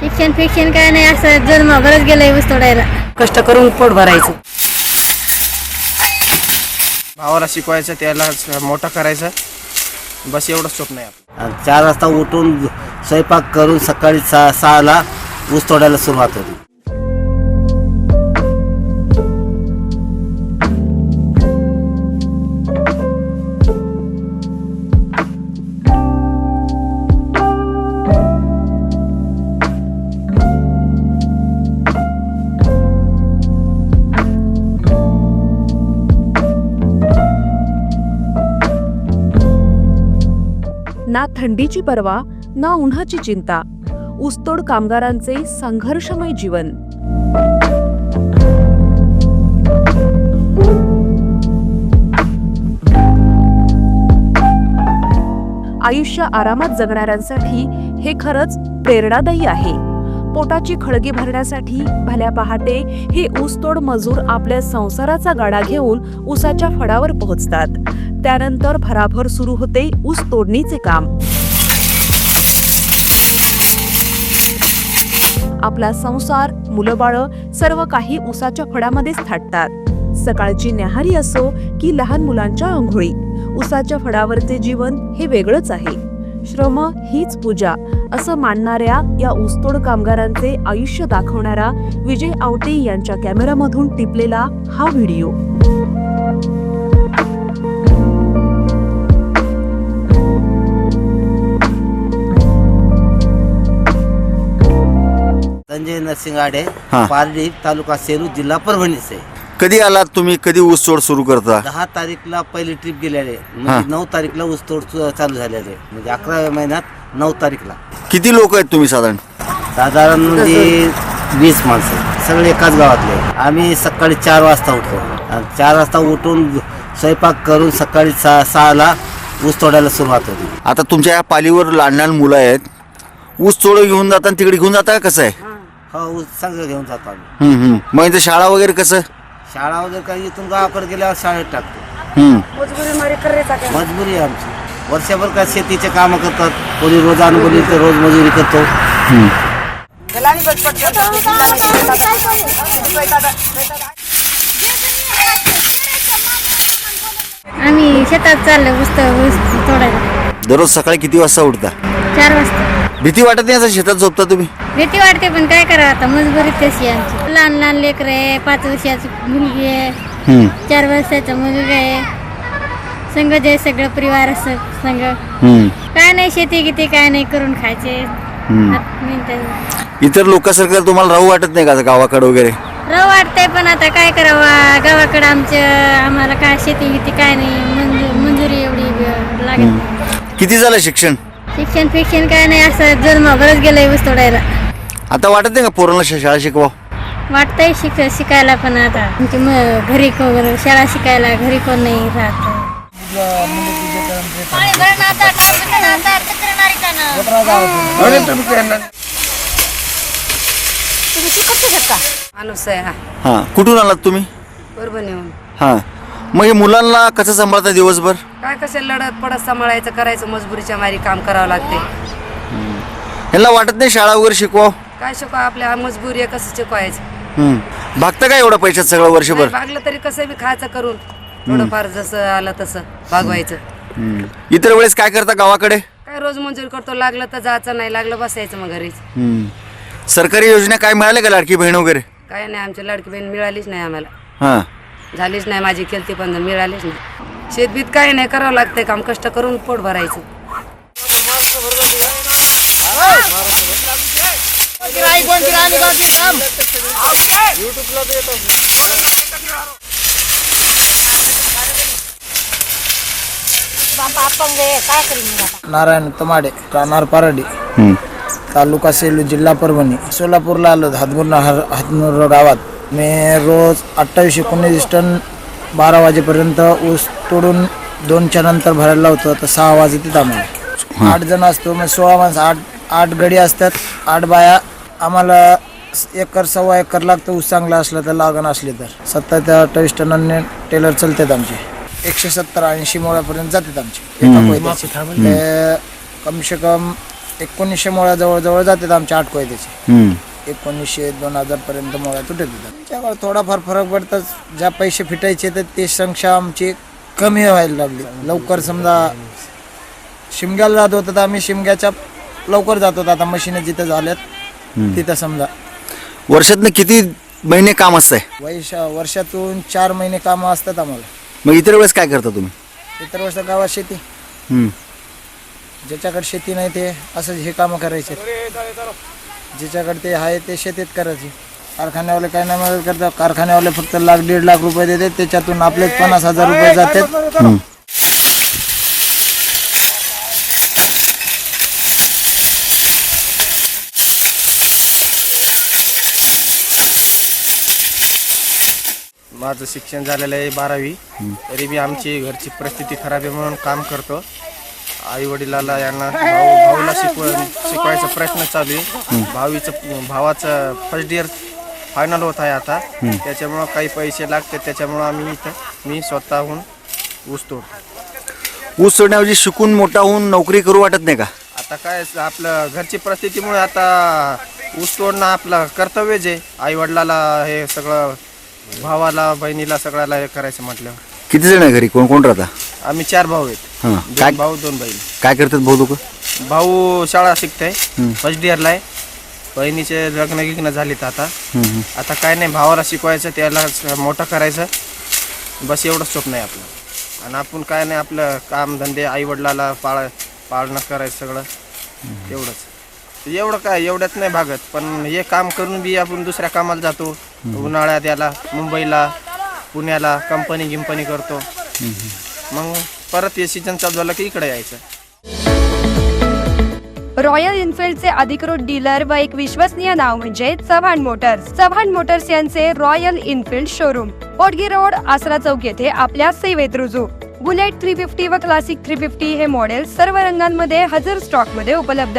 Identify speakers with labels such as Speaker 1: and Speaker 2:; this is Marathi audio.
Speaker 1: शिक्षण फिक्षण काय नाही असं जन्म गरज गेलंय ऊस तोडायला.
Speaker 2: कष्ट करून पोट भरायचं.
Speaker 3: भावाला शिकवायचं त्याला मोठा करायचा. बस एवढंच स्वप्न आहे
Speaker 4: चार वाजता उठून स्वयंपाक करून सकाळी सहा सहाला ऊस तोडायला सुरुवात होती.
Speaker 5: ना थंडीची पर्वा ना उन्हाची चिंता. ऊसतोड कामगारांचे संघर्षमय जीवन. आयुष्य आरामात जगणाऱ्यांसाठी हे खरंच प्रेरणादायी आहे. पोटाची खळगी भरण्यासाठी भल्या पहाटे हे ऊसतोड मजूर आपल्या संसाराचा गाडा घेऊन ऊसाच्या फडावर पोहोचतात. त्यानंतर भराभर सुरू होते ऊस तोडणीचे काम. आपला संसार मुलंबाळं सर्व काही ऊसाच्या फडामध्येच थाटतात. सकाळची न्याहारी असो की लहान मुलांच्या आंघोळी. ऊसाच्या फडावरचे जीवन हे वेगळंच आहे. श्रम हीच पूजा. असं मानणाऱ्या या ऊसतोड कामगारांचे आयुष्य दाखवणारा विजय आवटे यांच्या कॅमेरामधून टिपलेला हा व्हिडिओ.
Speaker 4: संजय नरसिंग आडे
Speaker 6: हा.
Speaker 4: पारडी तालुका सेलू जिल्हा परभणीचे.
Speaker 6: कधी आलात तुम्ही? कधी ऊस तोड सुरू करता?
Speaker 4: दहा तारीखला पहिली ट्रिप गेलेले. म्हणजे नऊ तारीखला ऊस तोड सु- चालू झालेले. म्हणजे अकराव्या महिन्यात नऊ तारीखला.
Speaker 6: किती लोक आहेत तुम्ही साधारण?
Speaker 4: साधारण म्हणजे वीस माणसं. सगळे एकाच गावातले. आम्ही सकाळी चार वाजता उठतो. आणि चार वाजता उठून स्वयंपाक करून सकाळी सहा सहाला ऊस तोडायला सुरुवात होती.
Speaker 6: आता तुमच्या या पालीवर लहान लहान मुलं आहेत. ऊस तोड घेऊन जाता आणि तिकडे घेऊन जाता का कसं आहे?
Speaker 4: हो ऊस सगळं घेऊन जातो आम्ही.
Speaker 6: हम्म, हम्म. मग इथं शाळा वगैरे कसं?
Speaker 4: शाळा वगैरे काही इथून गावाकडे गेल्यावर शाळेत टाकतो.
Speaker 6: हम्म.
Speaker 4: मजबुरी आहे आमची. वर्षभर काय शेतीचे कामं करतात. कोणी रोज अनुभवी तर रोज मजुरी करतो.
Speaker 1: आम्ही शेतात चाललो ऊस तो- ऊस तोडायला
Speaker 6: दररोज सकाळी किती वाजता उठता?
Speaker 1: चार वाजता.
Speaker 6: भीती वाटत नाही असं शेतात झोपता तुम्ही?
Speaker 1: भीती वाटते पण काय करावं आता? मजबुरी तशी आहे आमची. लहान लहान लेकर आहे पाच वर्षाची मुलगी आहे. चार वर्षाचा मुलगा आहे. संघ जे सगळं परिवार असं संघ
Speaker 6: हम्म,
Speaker 1: काय नाही शेती किती काय नाही करून खायचे.
Speaker 6: हम्म.
Speaker 1: हात मिळतं.
Speaker 6: इतर लोकांसारखं तुम्हाला राहू वाटत नाही का असं गावाकडे वगैरे?
Speaker 1: रव वाटतंय पण आता काय करावं? गावाकडं आमचं आम्हाला काय शेती बिती काय नाही मंजू मंजुरी एवढी ब- लागत नाही.
Speaker 6: किती झालं शिक्षण?
Speaker 1: शिक्षण फिक्षण काय नाही असं जन्म गरज गेलंय ऊस तोडायला
Speaker 6: आता वाटत नाही का पोरांना शा- शाळा शिकवा
Speaker 1: वाटतंय शिक शिकायला पण आता आमची म- घरी को- शाळा शिकायला घरी कोण नाही राहत.
Speaker 2: माणूस आहे हा.
Speaker 6: हां कुठून आलात तुम्ही? हां. मग हे मुलांना कसं सांभाळता दिवसभर?
Speaker 2: काय कसे लढत पडत सांभाळायचं करायचं मजबुरीच्या मारी काम करावं लागते.
Speaker 6: यांना वाटत नाही शाळा वगैरे शिकवा
Speaker 2: काय शिकवा आपल्या मजबुरी आहे कसं शिकवायचं?
Speaker 6: भागतं काय एवढं पैशात सगळं वर्षभर?
Speaker 2: भागलं तरी कसं बी खायचं करून. थोडंफार जसं आलं तसं भागवायचं.
Speaker 6: हम्म. इतर वेळेस काय करता गावाकडे?
Speaker 2: काय रोज मंजूर करतो लागलं तर जायचं नाही लागलं बसायचं मग घरीच.
Speaker 6: हम्म. सरकारी योजना काय मिळाल्या का लाडकी बहीण वगैरे?
Speaker 2: काय नाही आमची लाडकी बहीण मिळालीच नाही आम्हाला.
Speaker 6: हां.
Speaker 2: झालीच नाही माझी केलती पण मिळालीच नाही. शेतबीत काही नाही करावं लागतंय काम कष्ट करून पोट भरायचं.
Speaker 7: नारायण तमाडे राहणार पारडी. तालुका सेलू जिल्हा परभणी. सोलापूरला आलो हातमुर हातमुर गावात. मी रोज अठ्ठावीस एकोणीस टन बारा वाजेपर्यंत ऊस तोडून दोनच्या नंतर भरायला लावतो. तर सहा वाजते आम्हाला. आठ जण असतो मग सोळा माणसं आठ आठ गडी असतात आठ बाया. आम्हाला एकर सव्वा एकर लागतं ऊस चांगला असला तर लागण असली तर. सत्तर ते अठ्ठावीस टनांनी टेलर चालतात आमचे. एकशे सत्तर ऐंशी मोळ्यापर्यंत जातात आमचे. एका कोयत्याचे. ते कमसे कम एकोणीसशे मोळ्या जवळजवळ जातात आमच्या आठ कोयत्याचे.
Speaker 6: हम्म.
Speaker 7: एकोणीसशे दोन हजार पर्यंत मोळ्या तुटत येतात त्याच्यावर थोडाफार फरक पडतात ज्या पैसे फिटायचे तर ते संख्या आमची कमी व्हायला लागली. लवकर समजा शिमग्याला जात होतं तर आम्ही शिमग्याच्या लवकर जात होतो. आता मशीन जिथं झाल्यात तिथं समजा.
Speaker 6: वर्षातनं किती महिने काम असतंय?
Speaker 7: वैश वर्षातून चार महिने कामं असतात आम्हाला.
Speaker 6: मग इतर वेळेस काय करता तुम्ही?
Speaker 7: इतर वर्ष गावात शेती.
Speaker 6: हम्म.
Speaker 7: ज्याच्याकडे शेती नाही ते असं हे कामं करायचे. ज्याच्याकडे ते आहे ते शेतीत करायचे. कारखान्यावाले काय नाही मदत करतात. कारखान्यावाले फक्त लाख दीड लाख रुपये देतात. त्याच्यातून आपले पन्नास हजार रुपये जातात.
Speaker 3: माझं शिक्षण झालेलं आहे बारावी. तरी मी आमची घरची परिस्थिती खराब आहे म्हणून काम करतो. आई वडिलाला यांना भाऊ भाऊला शिकव शिकवायचा प्रयत्न चालू आहे. भावीचं भावाचं फर्स्ट इयर फायनल होत आहे आता. त्याच्यामुळं काही पैसे लागते त्याच्यामुळं आम्ही इथं मी स्वतःहून ऊस तोडतो
Speaker 6: ऊस सोडण्याऐवजी शिकून मोठा होऊन नोकरी करू वाटत नाही का?
Speaker 3: आता काय आपलं घरची परिस्थितीमुळे आता ऊस तोडणं आपलं कर्तव्यच आहे. आई वडिलाला हे सगळं भावाला बहिणीला सगळ्याला हे करायचं म्हटलं.
Speaker 6: किती जण आहे घरी? कोण कोण राहता?
Speaker 3: आम्ही चार भाऊ आहेत.
Speaker 6: हां. काय
Speaker 3: दोन भाऊ दोन बहीण.
Speaker 6: काय करतात भाऊ लोक?
Speaker 3: भाऊ शाळा शिकते फर्स्ट इयरला आहे. बहिणीचे लग्न गिग्न झालेत आता. आता काय नाही भावाला शिकवायचं त्याला स- मोठं करायचं. बस एवढंच स्वप्न आहे आपलं. आणि आपण काय नाही आपलं काम धंदे आई वडिलाला पाळ पाळणं करायचं सगळं. एवढंच. एवढं काय एवढ्यात नाही भागत. पण हे काम करून बी आपण दुसऱ्या कामाला जातो. उन्हाळ्यात याला मुंबईला पुण्याला कंपनी गिंपनी करतो. मग परत हे सीजन चालू झालं की इकडे यायचं.
Speaker 8: रॉयल एन्फिल्डचे अधिकृत डीलर व एक विश्वसनीय नाव म्हणजे चव्हाण मोटर्स चव्हाण मोटर्स यांचे Royal Enfield showroom Potgi road Asara चौक येथे आपल्या सेवेत रुजू. बुलेट थ्री फिफ्टी व क्लासिक थ्री फिफ्टी हे मॉडेल सर्व रंगांमध्ये हजर स्टॉकमध्ये उपलब्ध.